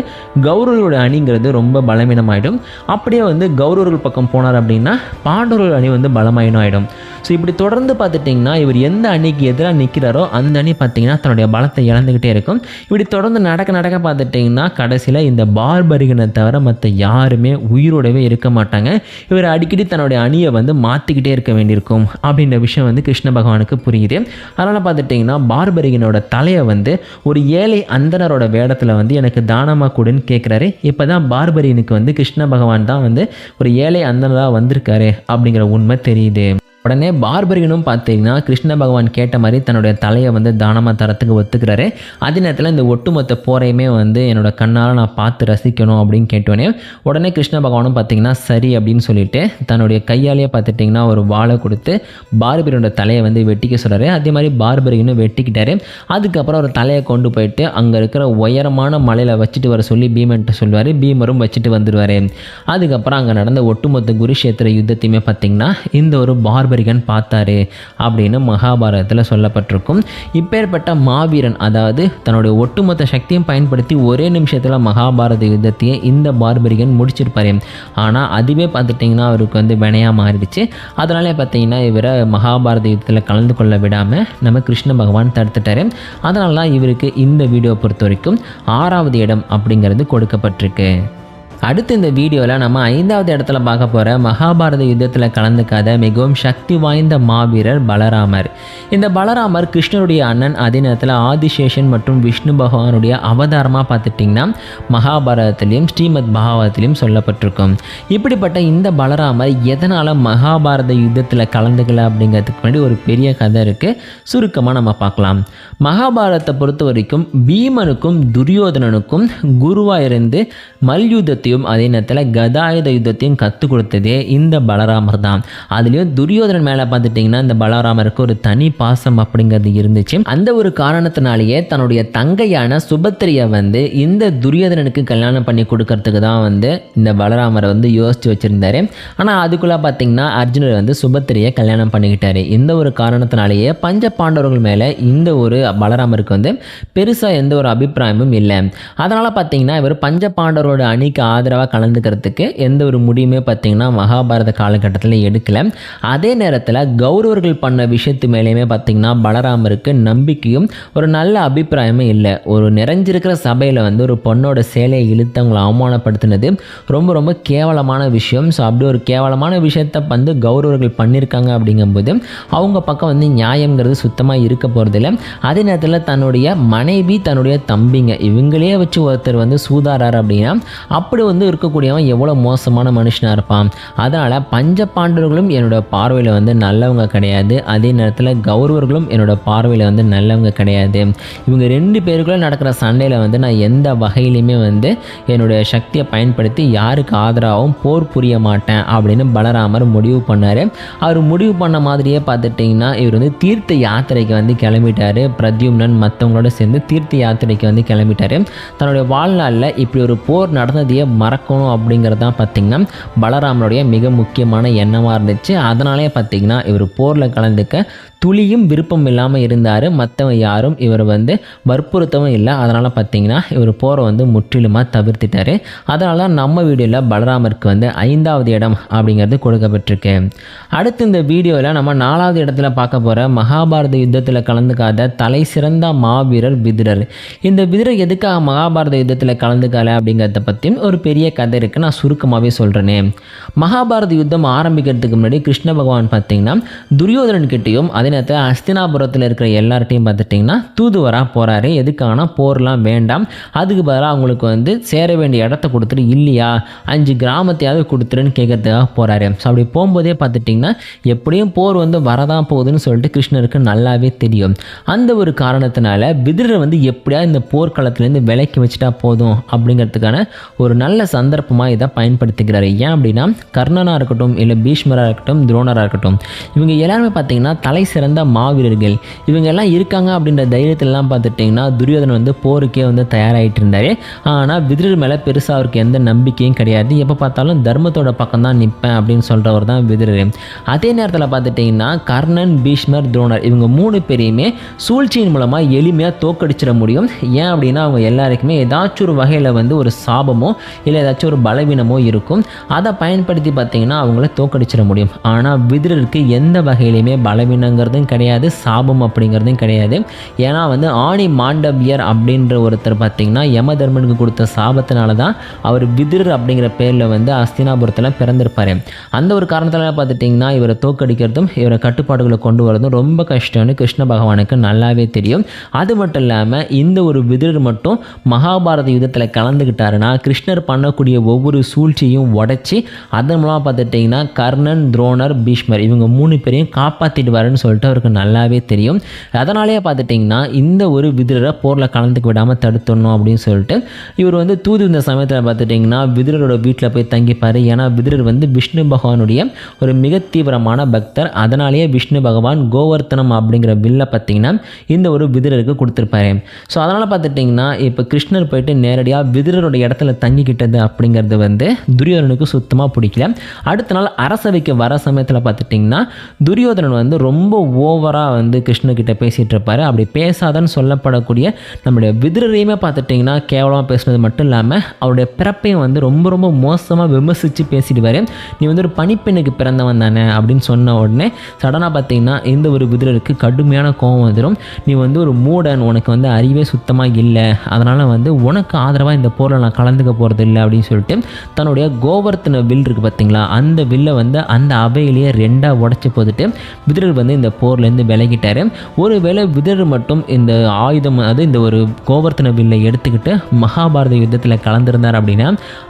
கௌரவர்களோட அணிங்கிறது ரொம்ப பலவீனமாயிடும். அப்படியே வந்து கௌரவர்கள் பக்கம் போனார் அப்படின்னா பாண்டவர்கள் அணி வந்து பலமாயினும் ஆகிடும் ஸோ இப்படி தொடர்ந்து பார்த்துட்டிங்கன்னா இவர் எந்த அணிக்கு எதிராக நிற்கிறாரோ அந்த அணி பார்த்தீங்கன்னா தன்னுடைய பலத்தை இழந்துக்கிட்டே இருக்கும். இப்படி தொடர்ந்து நடக்க நடக்க பார்த்துட்டிங்கன்னா கடைசியில் இந்த பார்பரிகனை தவிர மற்ற யாருமே உயிரோடவே இருக்க மாட்டாங்க. இவர் அடிக்கடி தன்னுடைய அணியை வந்து மாற்றிக்கிட்டே இருக்க வேண்டியிருக்கும் அப்படின்ற விஷயம் வந்து கிருஷ்ண பகவானுக்கு புரியுது. அதனால் பார்த்துட்டிங்கன்னா பார்பரிகனோட தலையை வந்து ஒரு ஏழை அந்தனரோட வேடத்தில் வந்து எனக்கு தானமாக கொடுன்னு கேட்குறாரு இப்போ தான் பார்பரியனுக்கு வந்து கிருஷ்ண பகவான் தான் வந்து ஒரு ஏழை அந்தனராக வந்திருக்காரு அப்படிங்கிற உண்மை தெரியுது. உடனே பார்பரியனும் பார்த்தீங்கன்னா கிருஷ்ண பகவான் கேட்ட மாதிரி தன்னுடைய தலையை வந்து தானமாக தரத்துக்கு ஒத்துக்கிறாரு. அதே நேரத்தில் இந்த ஒட்டுமொத்த போரையுமே வந்து என்னோட கண்ணால் நான் பார்த்து ரசிக்கணும் அப்படின்னு கேட்டோன்னே உடனே கிருஷ்ண பகவானும் பார்த்தீங்கன்னா சரி அப்படின்னு சொல்லிட்டு தன்னுடைய கையாலேயே பார்த்துட்டிங்கன்னா ஒரு வாழை கொடுத்து பார்பரியனோட தலையை வந்து வெட்டிக்க சொல்கிறாரு அதே மாதிரி பார்பரியனும் வெட்டிக்கிட்டாரு. அதுக்கப்புறம் ஒரு தலையை கொண்டு போயிட்டு அங்கே இருக்கிற உயரமான மலையில் வச்சுட்டு வர சொல்லி பீமன்ட்ட சொல்லுவார் பீமரும் வச்சுட்டு வந்துடுவார் அதுக்கப்புறம் அங்கே நடந்த ஒட்டுமொத்த குருஷேத்திர யுத்தத்தையுமே பார்த்திங்கன்னா இந்த ஒரு பார்பரிகன் பார்த்தாரு அப்படின்னு மகாபாரதத்தில் சொல்லப்பட்டிருக்கும். இப்பேற்பட்ட மாவீரன் அதாவது தன்னுடைய ஒட்டுமொத்த சக்தியும் பயன்படுத்தி ஒரே நிமிஷத்தில் மகாபாரத யுத்தத்தையே இந்த பார்பரிகன் முடிச்சிருப்பாரு. ஆனால் அதுவே பார்த்துட்டிங்கன்னா அவருக்கு வந்து வினையாக மாறிடுச்சு. அதனாலே பார்த்தீங்கன்னா இவரை மகாபாரத யுத்தத்தில் கலந்து கொள்ள விடாமல் நம்ம கிருஷ்ண பகவான் தடுத்துட்டாரு. அதனால தான் இவருக்கு இந்த வீடியோ பொறுத்த வரைக்கும் ஆறாவது இடம் அப்படிங்கிறது கொடுக்கப்பட்டிருக்கு. அடுத்து இந்த வீடியோவில் நம்ம ஐந்தாவது இடத்துல பார்க்க போகிற மகாபாரத யுத்தத்தில் கலந்துக்காத மிகவும் சக்தி வாய்ந்த மாவீரர் பலராமர். இந்த பலராமர் கிருஷ்ணருடைய அண்ணன் அதே நேரத்தில் ஆதிசேஷன் மற்றும் விஷ்ணு பகவானுடைய அவதாரமாக பார்த்துட்டிங்கன்னா மகாபாரதத்திலையும் ஸ்ரீமத் பாகவதத்திலையும் சொல்லப்பட்டிருக்கும். இப்படிப்பட்ட இந்த பலராமர் எதனால் மகாபாரத யுத்தத்தில் கலந்துக்கல அப்படிங்கிறதுக்கு முன்னாடி ஒரு பெரிய கதை இருக்குது சுருக்கமாக நம்ம பார்க்கலாம். மகாபாரதத்தை பொறுத்த வரைக்கும் பீமனுக்கும் துரியோதனனுக்கும் குருவாக இருந்து மல்யுத்தத்தையும் அதே நேரத்தில் கதாயுத யுத்தத்தையும் கற்றுக் கொடுத்ததே இந்த பலராமர் தான். அதுலேயும் துரியோதனன் மேலே பார்த்துட்டிங்கன்னா இந்த பலராமருக்கு ஒரு தனி பாசம் அப்படிங்கிறது இருந்துச்சு. அந்த ஒரு காரணத்தினாலேயே தன்னுடைய தங்கையான சுபத்திரியை வந்து இந்த துரியோதனனுக்கு கல்யாணம் பண்ணி கொடுக்கறதுக்கு தான் வந்து இந்த பலராமரை வந்து யோசித்து வச்சுருந்தாரு. ஆனால் அதுக்குள்ளே பார்த்தீங்கன்னா அர்ஜுனர் வந்து சுபத்திரியை கல்யாணம் பண்ணிக்கிட்டாரு. இந்த ஒரு காரணத்தினாலேயே பஞ்ச பாண்டவர்கள் மேலே இந்த ஒரு பலராமருக்கு வந்து பெருசாக எந்த ஒரு அபிப்பிராயமும் இல்லை. அதனால் பார்த்தீங்கன்னா இவர் பஞ்ச பாண்டவரோட அணிக்கு ஆதரவாக கலந்துக்கிறதுக்கு எந்த ஒரு முடிவுமே பார்த்திங்கன்னா மகாபாரத காலகட்டத்தில் எடுக்கலை. அதே நேரத்தில் கௌரவர்கள் பண்ண விஷயத்து மேலேயுமே பார்த்திங்கன்னா பலராமருக்கு நம்பிக்கையும் ஒரு நல்ல அபிப்பிராயமே இல்லை. ஒரு நிறைஞ்சிருக்கிற சபையில் வந்து ஒரு பொண்ணோட சேலையை இழுத்து அவங்களை அவமானப்படுத்தினது ரொம்ப ரொம்ப கேவலமான விஷயம். ஸோ அப்படி ஒரு கேவலமான விஷயத்த வந்து கௌரவர்கள் பண்ணியிருக்காங்க அப்படிங்கும்போது அவங்க பக்கம் வந்து நியாயங்கிறது சுத்தமாக இருக்க போகிறதில்ல அதே நேரத்தில் தன்னுடைய மனைவி தன்னுடைய தம்பிங்க இவங்களே வச்சு ஒருத்தர் வந்து சூதாரார் அப்படின்னா அப்படி வந்து இருக்கக்கூடியவன் எவ்வளோ மோசமான மனுஷனாக இருப்பான். அதனால் பஞ்ச பாண்டவர்களும் என்னோட பார்வையில் வந்து நல்லவங்க கிடையாது. அதே நேரத்தில் கௌரவர்களும் என்னோட பார்வையில் வந்து நல்லவங்க கிடையாது. இவங்க ரெண்டு பேருக்குள்ளே நடக்கிற சண்டையில் வந்து நான் எந்த வகையிலையுமே வந்து என்னுடைய சக்தியை பயன்படுத்தி யாருக்கு ஆதரவாகவும் போர் புரிய மாட்டேன் அப்படின்னு பலராமர் முடிவு பண்ணார். அவர் முடிவு பண்ண மாதிரியே பார்த்துட்டிங்கன்னா இவர் வந்து தீர்த்த யாத்திரைக்கு வந்து கிளம்பிட்டார். பிரத்யும்னன் மற்றவங்களோட சேர்ந்து தீர்த்த யாத்திரைக்கு வந்து கிளம்பிட்டார். தன்னுடைய வாழ்நாளில் இப்படி ஒரு போர் நடந்ததையே மறக்கணும் அப்படிங்கிறது தான் பார்த்திங்கன்னா பலராமனுடைய மிக முக்கியமான எண்ணமாக இருந்துச்சு. அதனாலே பார்த்திங்கன்னா இவர் போரில் கலந்துக்க துளியும் விருப்பம் இல்லாமல் இருந்தார். மற்றவங்க யாரும் இவர் வந்து வற்புறுத்தவும் இல்லை. அதனால் பார்த்தீங்கன்னா இவர் போரை வந்து முற்றிலுமாக தவிர்த்துட்டார். அதனால தான் நம்ம வீடியோவில் பலராமருக்கு வந்து ஐந்தாவது இடம் அப்படிங்கிறது கொடுக்கப்பட்டிருக்கு. அடுத்து இந்த வீடியோவில் நம்ம நாலாவது இடத்துல பார்க்க போகிற மகாபாரத யுத்தத்தில் கலந்துக்காத தலை சிறந்த மாவீரர் விதிரர். இந்த விதிரர் எதுக்காக மகாபாரத யுத்தத்தில் கலந்துக்கல அப்படிங்கிறத பற்றியும் ஒரு பெரிய கதை இருக்குது நான் சுருக்கமாகவே சொல்கிறேனே மகாபாரத யுத்தம் ஆரம்பிக்கிறதுக்கு முன்னாடி கிருஷ்ண பகவான் பார்த்தீங்கன்னா துரியோதனன் கிட்டேயும் அதே நேரத்தில் அஸ்தினாபுரத்தில் இருக்கிற எல்லார்ட்டையும் பார்த்துட்டிங்கன்னா தூதுவராக போகிறாரு எதுக்கான போர்லாம் வேண்டாம். அதுக்கு பதிலாக அவங்களுக்கு வந்து சேர வேண்டிய இடத்த கொடுத்துட்டு இல்லையா? அஞ்சு கிராமத்தையாவது கொடுத்துருன்னு கேட்கறதுக்காக போகிறாரு ஸோ அப்படி போகும்போதே பார்த்துட்டிங்கன்னா எப்படியும் போர் வந்து வரதான் போகுதுன்னு சொல்லிட்டு கிருஷ்ணருக்கு நல்லாவே தெரியும். அந்த ஒரு காரணத்தினால விதிரை வந்து எப்படியாவது இந்த போர்க்களத்துலேருந்து விலைக்கு வச்சுட்டா போதும் அப்படிங்கிறதுக்கான ஒரு நல்ல சந்தர்ப்பமாக இதை பயன்படுத்திக்கிறாரு. ஏன் அப்படின்னா கர்ணனாக இருக்கட்டும் இல்லை பீஷ்மராக இருக்கட்டும் துரோணராக இருக்கட்டும் இவங்க எல்லாருமே பார்த்தீங்கன்னா தலை சிறந்த மாவீரர்கள். இவங்கெல்லாம் இருக்காங்க அப்படின்ற தைரியத்திலலாம் பார்த்துட்டிங்கன்னா துரியோதனன் வந்து போருக்கே வந்து தயாராகிட்டு இருந்தார் ஆனால் விதிரர் மேலே பெருசாக அவருக்கு எந்த நம்பிக்கையும் கிடையாது. எப்போ பார்த்தாலும் தர்மத்தோட பக்கம் தான் நிற்பேன் அப்படின்னு சொல்கிறவர் தான் விதிரர். அதே நேரத்தில் பார்த்துட்டிங்கன்னா கர்ணன் பீஷ்மர் துரோணர் இவங்க மூணு பேரையுமே சூழ்ச்சியின் மூலமாக எளிமையாக தோக்கடிச்சிட முடியும். ஏன் அப்படின்னா அவங்க எல்லாருக்குமே ஏதாச்சும் ஒரு வகையில் வந்து ஒரு சாபமோ இல்லை ஏதாச்சும் ஒரு பலவீனமோ இருக்கும். அதை பயன்படுத்தி பார்த்தீங்கன்னா அவங்கள தோக்கடிச்சிட முடியும். ஆனால் விதிரருக்கு எந்த வகையிலையுமே அப்படிங்கிறதும் கிடையாது சாபம் அப்படிங்கிறதும் கிடையாது. ஏன்னா வந்து ஆணி மாண்டவியர் அப்படின்ற ஒருத்தர் பார்த்தீங்கன்னா யம தர்மனுக்கு கொடுத்த சாபத்தினால தான் அவர் விதிர் அப்படிங்கிற பேரில் வந்து அஸ்தினாபுரத்தில் பிறந்திருப்பார். அந்த ஒரு காரணத்தில் பார்த்துட்டிங்கன்னா இவரை தோக்கடிக்கிறதும் இவரை கட்டுப்பாடுகளை கொண்டு வரதும் ரொம்ப கஷ்டம்னு கிருஷ்ண பகவானுக்கு நல்லாவே தெரியும். அது மட்டும் இல்லாமல் இந்த ஒரு விதிர் மட்டும் மகாபாரத யுத்தத்தில் கலந்துக்கிட்டாருன்னா கிருஷ்ணர் பண்ணக்கூடிய ஒவ்வொரு சூழ்ச்சியும் உடைச்சி அதன் மூலமாக பார்த்துட்டிங்கன்னா கர்ணன் துரோணர் பீஷ்மர் இவங்க மூணு பேரையும் காப்பாற்றிடுவாருன்னு சொல்லிட்டு அவருக்கு நல்லாவே தெரியும். அதனாலேயே பார்த்துட்டிங்கன்னா இந்த ஒரு விதிரரை போரில் கலந்துக்க விடாமல் தடுத்துடணும் அப்படின்னு சொல்லிட்டு இவர் வந்து தூது இந்த சமயத்தில் பார்த்துட்டிங்கன்னா விதிரரோட வீட்டில் போய் தங்கிப்பார். ஏன்னா விதிரர் வந்து விஷ்ணு பகவானுடைய ஒரு மிக தீவிரமான பக்தர். அதனாலேயே விஷ்ணு பகவான் கோவர்த்தனம் அப்படிங்கிற வில்லை பார்த்தீங்கன்னா இந்த ஒரு விதிரருக்கு கொடுத்துருப்பாரு. ஸோ அதனால் பார்த்துட்டிங்கன்னா இப்போ கிருஷ்ணர் போயிட்டு நேரடியாக விதிரரோட இடத்துல தங்கிக்கிட்டது அப்படிங்கிறது வந்து துரியோதனுக்கு சுத்தமாக பிடிக்கல. அடுத்த நாள் அரசவைக்கு வர சமயத்தில் பார்த்துட்டிங்கன்னா துரியோதனன் வந்து ரொம்ப ஓவராக வந்து கிருஷ்ணர்கிட்ட பேசிகிட்டு இருப்பார் அப்படி பேசாதன்னு சொல்லப்படக்கூடிய நம்முடைய விதிரரையுமே பார்த்துட்டிங்கன்னா கேவலமாக பேசுனது மட்டும் இல்லாமல் அவருடைய பிறப்பையும் வந்து ரொம்ப ரொம்ப மோசமாக விமர்சித்து பேசிடுவார். நீ வந்து ஒரு பணிப்பெண்ணுக்கு பிறந்தவன் தானே? அப்படின்னு சொன்ன உடனே சடனாக பார்த்தீங்கன்னா இந்த ஒரு விதிரருக்கு கடுமையான கோபம் வந்துடும் நீ வந்து ஒரு மூடன் உனக்கு வந்து அறிவே சுத்தமாக இல்லை. அதனால் வந்து உனக்கு ஆதரவாக இந்த போரில் நான் கலந்துக்க போகிறது இல்லை அப்படின்னு சொல்லிட்டு தன்னுடைய கோவர்த்தன வில் இருக்குது பார்த்தீங்களா? அந்த வில்லை வந்து அந்த அவையிலேயே ரெண்டாக உடச்சி போட்டுட்டு விதிரர் வந்து இந்த போர்லேருந்து விலகிட்டார். ஒருவேளை விதர் மட்டும் இந்த ஆயுதம் அது இந்த ஒரு கோவர்த்தன வில்லை எடுத்துக்கிட்டு மகாபாரத யுத்தத்தில் கலந்திருந்தார் அப்படின்னா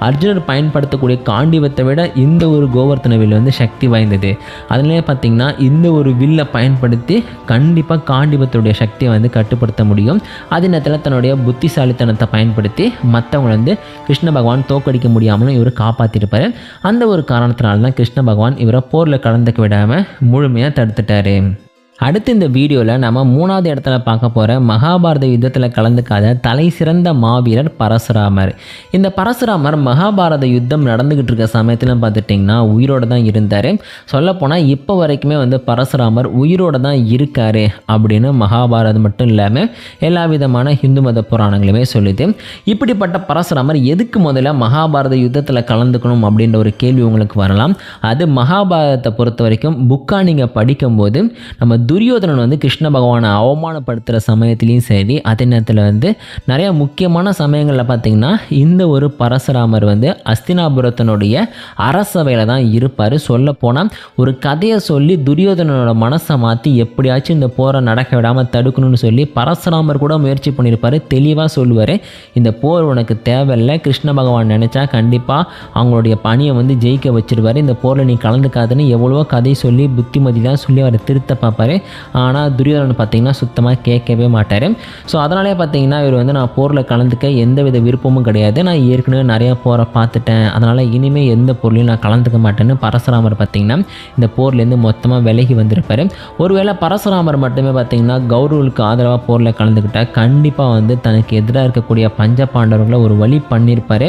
அர்ஜுனர் பயன்படுத்தக்கூடிய காண்டிவத்தை விட இந்த ஒரு கோவர்த்தன வில் வந்து சக்தி வாய்ந்தது. அதனாலே பார்த்தீங்கன்னா இந்த ஒரு வில்லை பயன்படுத்தி கண்டிப்பாக காண்டிபத்துடைய சக்தியை வந்து கட்டுப்படுத்த முடியும். அதே நேரத்தில் தன்னுடைய புத்திசாலித்தனத்தை பயன்படுத்தி மற்றவங்களை வந்து கிருஷ்ண பகவான் தோக்கடிக்க முடியாமலும் இவர் காப்பாற்றிருப்பார் அந்த ஒரு காரணத்தினால தான் கிருஷ்ண பகவான் இவரை போரில் கலந்துக்க விடாமல் முழுமையாக தடுத்துட்டாரு. அடுத்து இந்த வீடியோவில் நம்ம மூணாவது இடத்துல பார்க்க போகிற மகாபாரத யுத்தத்தில் கலந்துக்காத தலை சிறந்த மாவீரர் பரசுராமர். இந்த பரசுராமர் மகாபாரத யுத்தம் நடந்துக்கிட்டு இருக்க சமயத்தில் பார்த்துட்டிங்கன்னா உயிரோடு தான் இருந்தார். சொல்லப்போனால் இப்போ வரைக்குமே வந்து பரசுராமர் உயிரோடு தான் இருக்கார் அப்படின்னு மகாபாரதம் மட்டும் இல்லாமல் எல்லா விதமான ஹிந்து மத புராணங்களுமே சொல்லுது. இப்படிப்பட்ட பரசுராமர் எதுக்கு முதல்ல மகாபாரத யுத்தத்தில் கலந்துக்கணும் அப்படின்ற ஒரு கேள்வி உங்களுக்கு வரலாம். அது மகாபாரதத்தை பொறுத்த வரைக்கும் புக்காக நீங்கள் படிக்கும்போது நம்ம துரியோதனன் வந்து கிருஷ்ண பகவானை அவமானப்படுத்துகிற சமயத்துலேயும் சரி அதே நேரத்தில் வந்து நிறைய முக்கியமான சமயங்களில் பார்த்திங்கன்னா இந்த ஒரு பரசுராமர் வந்து அஸ்தினாபுரத்தினுடைய அரசவையில் தான் இருப்பார். சொல்லப்போனால் ஒரு கதையை சொல்லி துரியோதனனோட மனசை மாற்றி எப்படியாச்சும் இந்த போரை நடக்க விடாமல் தடுக்கணும்னு சொல்லி பரசுராமர் கூட முயற்சி பண்ணியிருப்பார். தெளிவாக சொல்லுவார் இந்த போர் உனக்கு தேவையில்லை கிருஷ்ண பகவான் நினச்சா கண்டிப்பாக அவங்களுடைய பணியை வந்து ஜெயிக்க வச்சிருவார். இந்த போரில் நீ கலந்துக்காதுன்னு எவ்வளவோ கதை சொல்லி புத்திமதிலாம் சொல்லி அவரை திருத்த பார்ப்பார். ஆனால் துரியோதனன் பார்த்தீங்கன்னா சுத்தமாக கேட்கவே மாட்டார். ஸோ அதனாலே பார்த்தீங்கன்னா இவர் வந்து நான் போரில் கலந்துக்க எந்த வித விருப்பமும் கிடையாது. நான் ஏற்கனவே நிறையா போரை பார்த்துட்டேன். அதனால் இனிமேல் எந்த பொருளையும் நான் கலந்துக்க மாட்டேன்னு பரசுராமர் பார்த்தீங்கன்னா இந்த போர்லேருந்து மொத்தமாக விலகி வந்திருப்பார். ஒருவேளை பரசுராமர் மட்டுமே பார்த்தீங்கன்னா கௌரவர்களுக்கு ஆதரவாக போரில் கலந்துக்கிட்டால் கண்டிப்பாக வந்து தனக்கு எதிராக இருக்கக்கூடிய பஞ்ச பாண்டவர்களை ஒரு வழி பண்ணியிருப்பார்.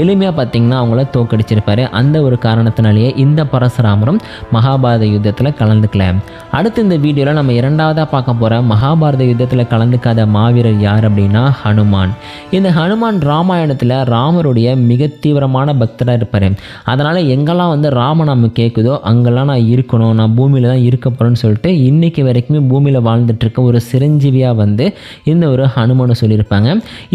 எளிமையாக பார்த்தீங்கன்னா அவங்கள தோக்கடிச்சிருப்பார் அந்த ஒரு காரணத்தினாலேயே இந்த பரசுராமரும் மகாபாரத யுத்தத்தில் கலந்துக்கல. அடுத்து இந்த வீடியோவில் நம்ம இரண்டாவதாக பார்க்க போகிற மகாபாரத யுத்தத்தில் கலந்துக்காத மாவீரர் யார் அப்படின்னா ஹனுமான். இந்த ஹனுமான் ராமாயணத்தில் ராமருடைய மிக தீவிரமான பக்தராக இருப்பார். அதனால் எங்கெல்லாம் வந்து ராம நம்ம கேட்குதோ அங்கெல்லாம் நான் இருக்கணும் நான் பூமியில் தான் இருக்க போகிறேன்னு சொல்லிட்டு இன்றைக்கி வரைக்குமே பூமியில் வாழ்ந்துட்டுருக்க ஒரு சிரஞ்சீவியாக வந்து இந்த ஒரு ஹனுமனை சொல்லியிருப்பாங்க.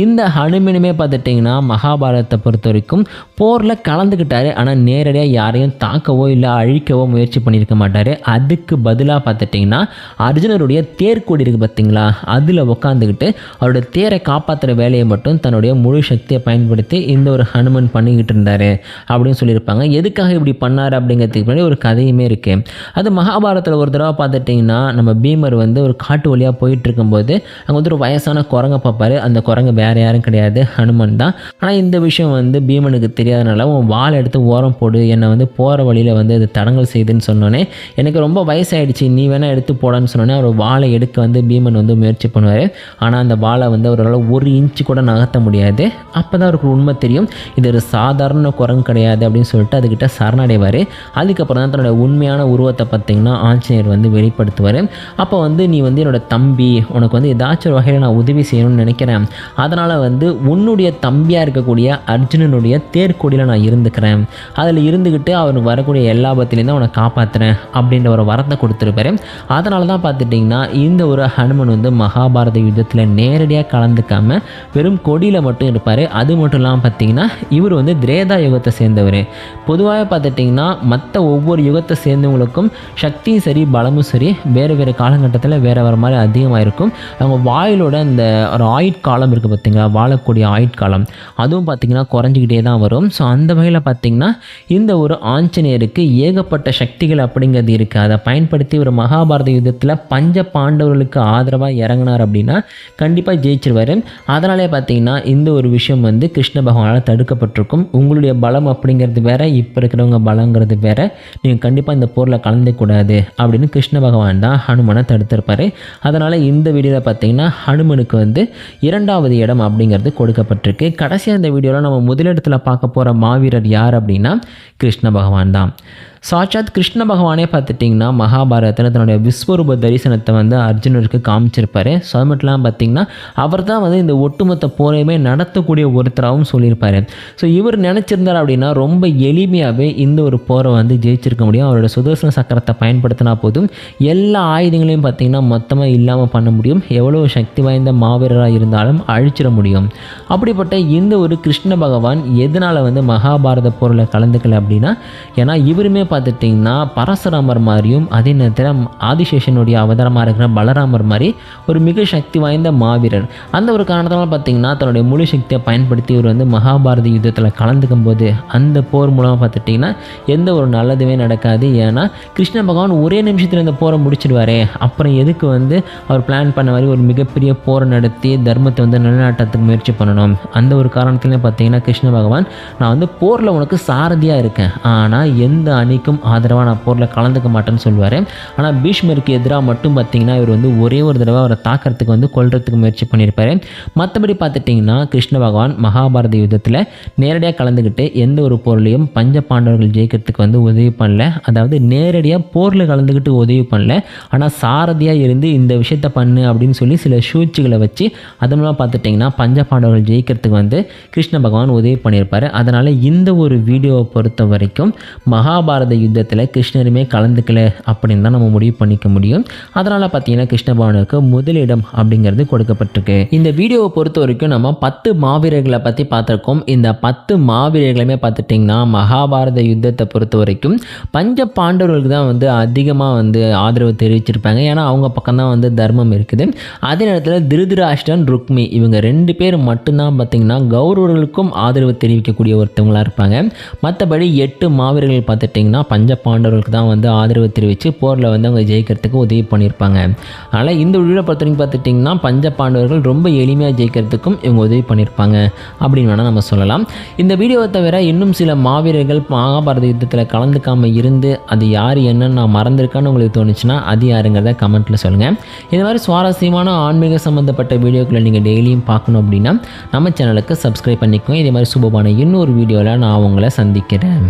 இந்த ஹனுமனுமே பார்த்துட்டிங்கன்னா மகாபாரதத்தை பொறுத்த வரைக்கும் போரில் கலந்துக்கிட்டாரு. ஆனால் நேரடியாக யாரையும் தாக்கவோ இல்லை அழிக்கவோ முயற்சி பண்ணியிருக்க மாட்டார். அதுக்கு பதிலாக பார்த்துட்டிங்கன்னா அர்ஜுனருடைய தேர்கொடி இருக்குது பார்த்தீங்களா அதில் உட்காந்துக்கிட்டு அவருடைய தேரை காப்பாற்றுற வேலையை மட்டும் தன்னுடைய முழு சக்தியை பயன்படுத்தி இந்த ஒரு ஹனுமன் பண்ணிக்கிட்டு இருந்தார் அப்படின்னு சொல்லியிருப்பாங்க. எதுக்காக இப்படி பண்ணார் அப்படிங்கிறதுக்கு முன்னாடி ஒரு கதையுமே இருக்குது அது மகாபாரதத்தில் ஒரு தடவை பார்த்துட்டிங்கன்னா நம்ம பீமர் வந்து ஒரு காட்டு வழியாக போயிட்டு இருக்கும்போது அங்கே வந்து ஒரு வயசான குரங்கை பார்ப்பாரு. அந்த குரங்கு வேறு யாரும் கிடையாது ஹனுமன் தான். ஆனால் இந்த விஷயம் வந்து பீமனுக்கு தெரியாதனால உன் வாழை எடுத்து ஓரம் போடு என்னை வந்து போகிற வழியில் வந்து இது தடங்கல் செய்துன்னு சொன்னோன்னே எனக்கு ரொம்ப வயசாயிடுச்சு. நீ வேணால் எடுத்து போடான்னு சொன்னோன்னே அவர் வாளை எடுக்க வந்து பீமன் வந்து முயற்சி பண்ணுவார். ஆனால் அந்த வாளை வந்து அவரால் ஒரு இன்ச்சு கூட நகர்த்த முடியாது. அப்போ தான் அவருக்கு உண்மை தெரியும். இது ஒரு சாதாரண குரங்கு கிடையாது அப்படின்னு சொல்லிட்டு அதுக்கிட்ட சரணடைவார். அதுக்கப்புறம் தான் தன்னோட உண்மையான உருவத்தை பார்த்திங்கன்னா ஆஞ்சநேயர் வந்து வெளிப்படுத்துவார். அப்போ வந்து நீ வந்து என்னோட தம்பி. உனக்கு வந்து ஏதாச்சும் ஒரு வகையில் நான் உதவி செய்யணும்னு நினைக்கிறேன். அதனால் வந்து உன்னுடைய தம்பியாக இருக்கக்கூடிய அர்ஜுனனுடைய தேர்கொடியில் நான் இருந்துக்கிறேன். அதில் இருந்துக்கிட்டு அவர் வரக்கூடிய எல்லா பத்திலேருந்து அவனை காப்பாற்றுறேன் அப்படின்ற ஒரு வரத்தை கொடுத்துருப்பாரு. அதனால தான் பார்த்துட்டிங்கன்னா இந்த ஒரு ஹனுமன் வந்து மகாபாரத யுத்தத்தில் நேரடியாக கலந்துக்காமல் வெறும் கொடியில் மட்டும் இருப்பார். அது மட்டும் இல்லாமல் பார்த்தீங்கன்னா இவர் வந்து திரேதா யுகத்தை சேர்ந்தவர். பொதுவாக பார்த்துட்டிங்கன்னா மற்ற ஒவ்வொரு யுகத்தை சேர்ந்தவங்களுக்கும் சக்தியும் சரி பலமும் சரி வேறு வேறு காலகட்டத்தில் வேறு வேறு மாதிரி அதிகமாக இருக்கும் அவங்க வாயிலோட அந்த ஒரு ஆயுட்காலம் இருக்குது பார்த்தீங்களா வாழக்கூடிய ஆயுட்காலம். அதுவும் பார்த்திங்கன்னா குறைஞ்சிக்கிட்டே தான் வரும். ஸோ அந்த வகையில் பார்த்திங்கன்னா இந்த ஒரு ஆஞ்சநேயருக்கு ஏகப்பட்ட சக்திகள் அப்படிங்கிறது இருக்குது அதை பயன்படுத்தி ஒரு மகாபாரத யுத்தத்தில் பஞ்ச பாண்டவர்களுக்கு ஆதரவாக இறங்கினார் அப்படின்னா கண்டிப்பாக ஜெயிச்சிருவார். அதனாலே பார்த்தீங்கன்னா இந்த ஒரு விஷயம் வந்து கிருஷ்ண பகவானால் தடுக்கப்பட்டிருக்கும். உங்களுடைய பலம் அப்படிங்கிறது வேற இப்போ இருக்கிறவங்க பலங்கிறது வேற. நீங்கள் கண்டிப்பாக இந்த போரில் கலந்துக்கூடாது அப்படின்னு கிருஷ்ண பகவான் தான் ஹனுமனை தடுத்திருப்பார். அதனால் இந்த வீடியோவில் பார்த்தீங்கன்னா ஹனுமனுக்கு வந்து இரண்டாவது இடம் அப்படிங்கிறது கொடுக்கப்பட்டிருக்கு. கடைசியாக இந்த வீடியோவில் நம்ம முதலிடத்தில் பார்க்க போகிற மாவீரர் யார் அப்படின்னா கிருஷ்ண பகவான் தான். சாட்சாத் கிருஷ்ண பகவானே பார்த்துட்டிங்கன்னா மகாபாரதத்தில் தன்னுடைய விஸ்வரூப தரிசனத்தை வந்து அர்ஜுனருக்கு காமிச்சிருப்பார். ஸோ அது மட்டும் இல்லாமல் பார்த்தீங்கன்னா அவர் தான் வந்து இந்த ஒட்டுமொத்த போரையுமே நடத்தக்கூடிய ஒருத்தராகவும் சொல்லியிருப்பார். ஸோ இவர் நினச்சிருந்தார் அப்படின்னா ரொம்ப எளிமையாகவே இந்த ஒரு போரை வந்து ஜெயிச்சிருக்க முடியும். அவரோட சுதர்சன சக்கரத்தை பயன்படுத்தினா போதும். எல்லா ஆயுதங்களையும் பார்த்தீங்கன்னா மொத்தமாக இல்லாமல் பண்ண முடியும். எவ்வளோ சக்தி வாய்ந்த மாவீரராக இருந்தாலும் அழிச்சிட முடியும். அப்படிப்பட்ட இந்த ஒரு கிருஷ்ண பகவான் எதனால் வந்து மகாபாரத போரில் கலந்துக்கல அப்படின்னா ஏன்னா இவருமே பார்த்துட்டிங்கன்னா பரசுராமர் மாதிரியும் அதே நேரத்தில் ஆதிசேஷனுடைய அவதாரமாக இருக்கிற பலராமர் மாதிரி ஒரு மிக சக்தி வாய்ந்த மாவீரர். அந்த ஒரு காரணத்தினால பார்த்தீங்கன்னா தன்னுடைய முழு சக்தியை பயன்படுத்தி இவர் வந்து மகாபாரத யுத்தத்தில் கலந்துக்கும் போது அந்த போர் மூலமாக பார்த்துட்டிங்கன்னா எந்த ஒரு நல்லதுமே நடக்காது. ஏன்னா கிருஷ்ண பகவான் ஒரே நிமிஷத்தில் இந்த போரை முடிச்சிடுவாரே. அப்புறம் எதுக்கு வந்து அவர் பிளான் பண்ண மாதிரி ஒரு மிகப்பெரிய போரை நடத்தி தர்மத்தை வந்து நிலைநாட்டத்துக்கு முயற்சி பண்ணணும்? அந்த ஒரு காரணத்துலேயும் பார்த்தீங்கன்னா கிருஷ்ண பகவான் நான் வந்து போரில் உனக்கு சாரதியாக இருக்கேன். ஆனால் எந்த அணி அணிக்கும் ஆதரவாக நான் போரில் கலந்துக்க மாட்டேன்னு சொல்லுவார். ஆனால் பீஷ்மருக்கு எதிராக மட்டும் பார்த்தீங்கன்னா இவர் வந்து ஒரே ஒரு தடவை அவரை தாக்கிறதுக்கு வந்து கொள்றதுக்கு முயற்சி பண்ணியிருப்பார். மற்றபடி பார்த்துட்டிங்கன்னா கிருஷ்ண பகவான் மகாபாரத யுத்தத்தில் நேரடியாக கலந்துக்கிட்டு எந்த ஒரு போர்லையும் பஞ்ச பாண்டவர்கள் ஜெயிக்கிறதுக்கு வந்து உதவி பண்ணல. அதாவது நேரடியாக போரில் கலந்துக்கிட்டு உதவி பண்ணல. ஆனால் சாரதியாக இருந்து இந்த விஷயத்தை பண்ணு அப்படின்னு சொல்லி சில சூழ்ச்சிகளை வச்சு அது மூலமாக பார்த்துட்டிங்கன்னா பஞ்ச பாண்டவர்கள் ஜெயிக்கிறதுக்கு வந்து கிருஷ்ண பகவான் உதவி பண்ணியிருப்பார். அதனால் இந்த ஒரு வீடியோவை பொறுத்த வரைக்கும் மகாபாரத யுத்தத்தில் கிருஷ்ணருமே கலந்துக்கல அப்படின்னு தான் நம்ம முடிவு பண்ணிக்க முடியும். அதனால் பார்த்தீங்கன்னா கிருஷ்ண பகவானுக்கு முதலிடம் அப்படிங்கிறது கொடுக்கப்பட்டிருக்கு. இந்த வீடியோவை பொறுத்த வரைக்கும் நம்ம பத்து மாவீரர்களை பற்றி பார்த்துருக்கோம். இந்த பத்து மாவீரர்களுமே பார்த்துட்டிங்கன்னா மகாபாரத யுத்தத்தை பொறுத்த வரைக்கும் பஞ்ச பாண்டவர்களுக்கு தான் வந்து அதிகமாக வந்து ஆதரவு தெரிவிச்சிருப்பாங்க. ஏன்னா அவங்க பக்கம் தான் வந்து தர்மம் இருக்குது. அதே நேரத்தில் திருதராஷ்டன் ருக்மி இவங்க ரெண்டு பேர் மட்டும்தான் பார்த்திங்கன்னா கௌரவர்களுக்கும் ஆதரவு தெரிவிக்கக்கூடிய ஒருத்தவங்களாக இருப்பாங்க. மற்றபடி எட்டு மாவீரர்கள் பார்த்துட்டிங்கன்னா பஞ்ச பாண்டவர்களுக்கு தான் வந்து ஆதரவு தெரிவித்து போரில் வந்து அவங்க ஜெயிக்கிறதுக்கு உதவி பண்ணியிருப்பாங்க. அதனால் இந்த வீடியோ பொறுத்த வரைக்கும் பார்த்துட்டிங்கன்னா பஞ்ச பாண்டவர்கள் ரொம்ப எளிமையாக ஜெயிக்கிறதுக்கும் இவங்க உதவி பண்ணியிருப்பாங்க அப்படின்னு வேணால் நம்ம சொல்லலாம். இந்த வீடியோவை தவிர இன்னும் சில மாவீரர்கள் மகாபாரத யுத்தத்தில் கலந்துக்காமல் இருந்து அது யார் என்னன்னு நான் மறந்துருக்கான்னு உங்களுக்கு தோணுச்சுன்னா அது யாருங்கிறத கமெண்ட்டில் சொல்லுங்கள் இது மாதிரி சுவாரஸ்யமான ஆன்மீக சம்மந்தப்பட்ட வீடியோக்களை நீங்கள் டெய்லியும் பார்க்கணும் அப்படின்னா நம்ம சேனலுக்கு சப்ஸ்கிரைப் பண்ணிக்கோங்க. இதே மாதிரி சுபமான இன்னொரு வீடியோவில் நான் உங்களை சந்திக்கிறேன்.